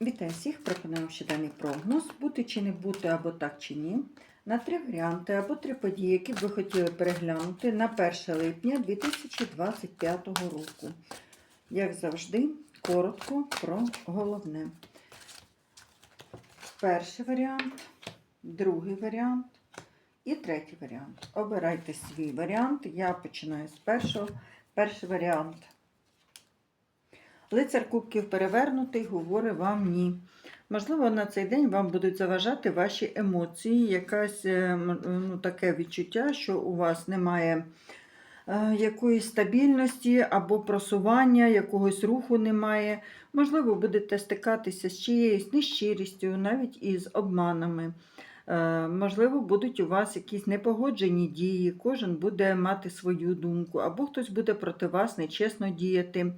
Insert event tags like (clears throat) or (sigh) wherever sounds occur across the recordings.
Вітаю всіх! Пропонуємо щоденний прогноз, бути чи не бути, або так чи ні. На три варіанти або три події, які б ви хотіли переглянути на 1 липня 2025 року. Як завжди, коротко про головне. Перший варіант, другий варіант і третій варіант. Обирайте свій варіант. Я починаю з першого. Перший варіант. Лицар Кубків перевернутий говорить вам ні. Можливо, на цей день вам будуть заважати ваші емоції, якесь е, ну, таке відчуття, що у вас немає е, якоїсь стабільності або просування, якогось руху немає. Можливо, будете стикатися з чиєюсь нещирістю, навіть із обманами. Е, Можливо, будуть у вас якісь непогоджені дії, кожен буде мати свою думку, або хтось буде проти вас нечесно діяти.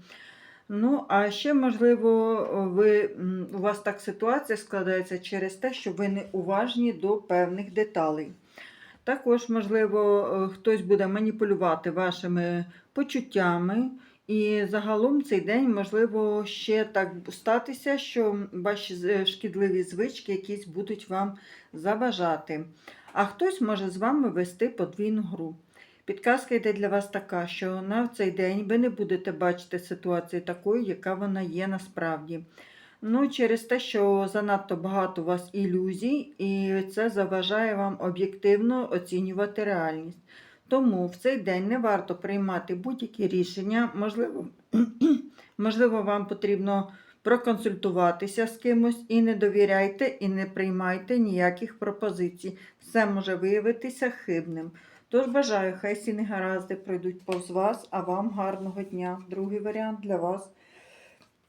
Ну, а ще, можливо, ви, у вас так ситуація складається через те, що ви не уважні до певних деталей. Також, можливо, е, хтось буде маніпулювати вашими почуттями, і загалом цей день можливо ще так статися, що ваші шкідливі звички якісь будуть вам заважати. А хтось може з вами вести подвійну гру. Підказка йде для вас така, що на цей день ви не будете бачити ситуацію такою, яка вона є насправді. Ну, через те, що занадто багато у вас ілюзій, і це заважає вам об'єктивно оцінювати реальність. Тому в цей день не варто приймати будь-які рішення. Можливо, (clears throat) можливо, вам потрібно проконсультуватися з кимось і не довіряйте і не приймайте ніяких пропозицій. Все може виявитися хибним. Тож бажаю, хай всі негаразди пройдуть повз вас, а вам гарного дня. Другий варіант для вас.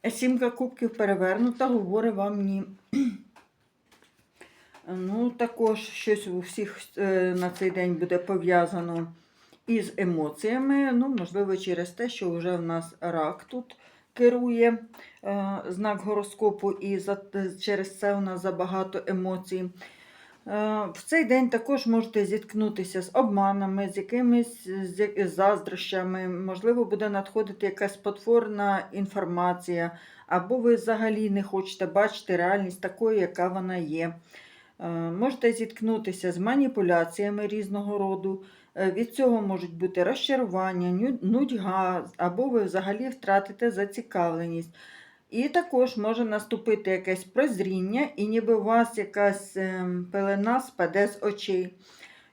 Сімка кубків перевернута, говорить вам ні. (clears throat) Ну, також щось у всіх е, на цей день буде пов'язано із емоціями. Ну, можливо, через те, що вже в нас рак тут керує е, знак гороскопу, і через це у нас забагато емоцій. Е, В цей день також можете зіткнутися з обманами, з якимись заздрощами, можливо, буде надходити якась потворна інформація, або ви взагалі не хочете бачити реальність такою, яка вона є. Е, Можете зіткнутися з маніпуляціями різного роду. Е, Від цього можуть бути розчарування, нудьга, або ви взагалі втратите зацікавленість. І також може наступити якесь прозріння, і ніби у вас якась ем, пелена спаде з очей.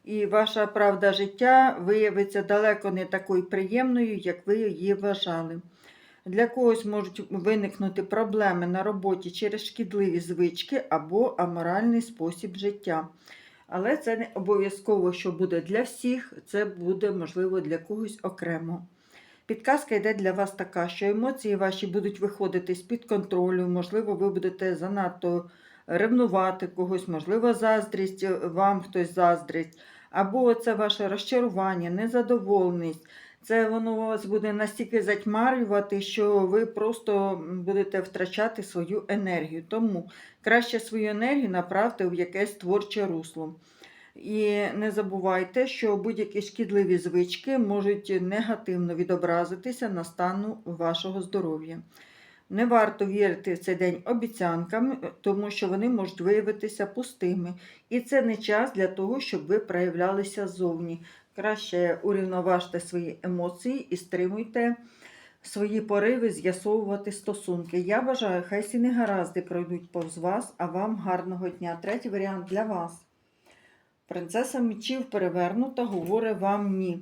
І ваша правда життя виявиться далеко не такою приємною, як ви її вважали. Для когось можуть виникнути проблеми на роботі через шкідливі звички або аморальний спосіб життя. Але це не обов'язково, що буде для всіх, це буде можливо для когось окремо. Підказка йде для вас така, що емоції ваші будуть виходити з-під контролю, можливо, ви будете занадто ревнувати когось, можливо, заздрість, е, вам хтось заздрить, або це ваше розчарування, незадоволеність. Це воно вас буде настільки затьмарювати, що ви просто будете втрачати свою енергію. Тому краще свою енергію направте в якесь творче русло. І не забувайте, що будь-які шкідливі звички можуть негативно відобразитися на стану вашого здоров'я. Не варто вірити в цей день обіцянкам, тому що вони можуть виявитися пустими. І це не час для того, щоб ви проявлялися ззовні. Краще урівноважте свої емоції і стримуйте свої пориви з'ясовувати стосунки. Я бажаю, хай всі негаразди пройдуть повз вас, а вам гарного дня. Третій варіант для вас. Принцеса мечів перевернута, говорить вам ні.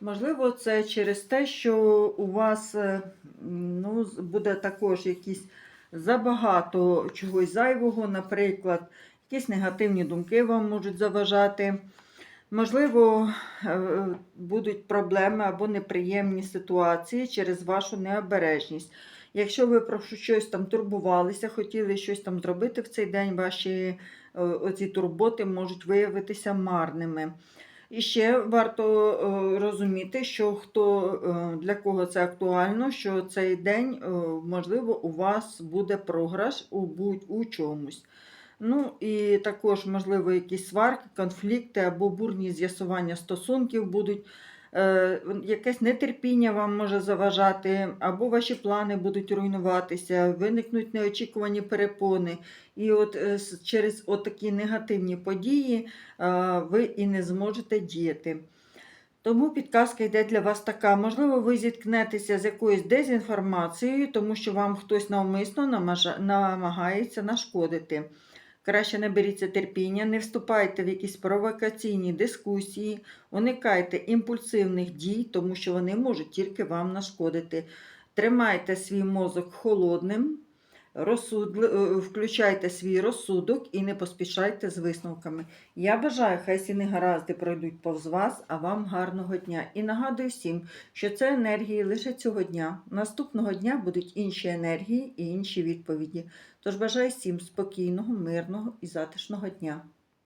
Можливо, це через те, що у вас е, ну, буде також якісь забагато чогось зайвого, наприклад, якісь негативні думки вам можуть заважати. Можливо, е, будуть проблеми або неприємні ситуації через вашу необережність. Якщо ви про щось там турбувалися, хотіли щось там зробити в цей день, ваші е, оці турботи можуть виявитися марними. І ще варто е, розуміти, що хто е, для кого це актуально, що цей день, можливо, у вас буде програш у будь у чомусь. Ну і також, можливо, якісь сварки, конфлікти або бурні з'ясування стосунків будуть якесь нетерпіння вам може заважати, або ваші плани будуть руйнуватися, виникнуть неочікувані перепони. І от е, через такі негативні події е, ви і не зможете діяти. Тому підказка йде для вас така. Можливо, ви зіткнетеся з якоюсь дезінформацією, тому що вам хтось навмисно намагається нашкодити. Краще наберіться терпіння, не вступайте в якісь провокаційні дискусії, уникайте імпульсивних дій, тому що вони можуть тільки вам нашкодити. Тримайте свій мозок холодним, розсудли- е, включайте свій розсудок і не поспішайте з висновками. Я бажаю, хай сіни гаразди пройдуть повз вас, а вам гарного дня. І нагадую всім, що це енергії лише цього дня. Наступного дня будуть інші енергії і інші відповіді. Тож бажаю всім спокійного, мирного і затишного дня.